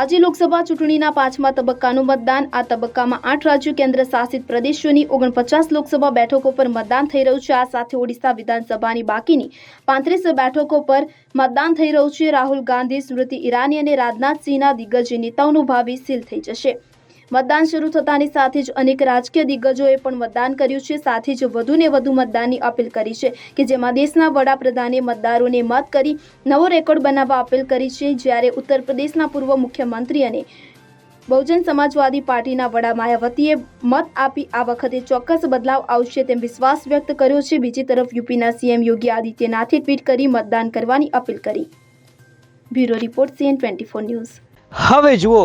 આજે લોકસભા ચૂંટણીના પાંચમા તબક્કાનું મતદાન. આ તબક્કામાં આઠ રાજ્યો કેન્દ્ર શાસિત પ્રદેશોની ઓગણપચાસ લોકસભા બેઠકો પર મતદાન થઈ રહ્યું છે. આ સાથે ઓડિશા વિધાનસભાની બાકીની પાંત્રીસ બેઠકો પર મતદાન થઈ રહ્યું છે. રાહુલ ગાંધી, સ્મૃતિ ઈરાની અને રાજનાથસિંહના દિગ્ગજ નેતાઓનું ભાવિ સીલ થઈ જશે. મતદાન શરૂ થતાની સાથે જ અનેક રાજકીય દિગ્ગજોએ પણ મતદાન કર્યું છે. સાથે જ વધુને વધુ મતદાનની અપીલ કરી છે કે જેમાં દેશના વડાપ્રધાને મતદારોને મત કરી નવો રેકોર્ડ બનાવવા અપીલ કરી છે. જ્યારે ઉત્તર પ્રદેશના પૂર્વ મુખ્યમંત્રી અને બહુજન સમાજવાદી પાર્ટીના વડા માયાવતીએ મત આપી આ વખતે ચોક્કસ બદલાવ આવશે તેમ વિશ્વાસ વ્યક્ત કર્યો છે. બીજી તરફ યુપીના સીએમ યોગી આદિત્યનાથે ટ્વીટ કરી મતદાન કરવાની અપીલ કરી. Bureau report CN twenty four news. હવે જુઓ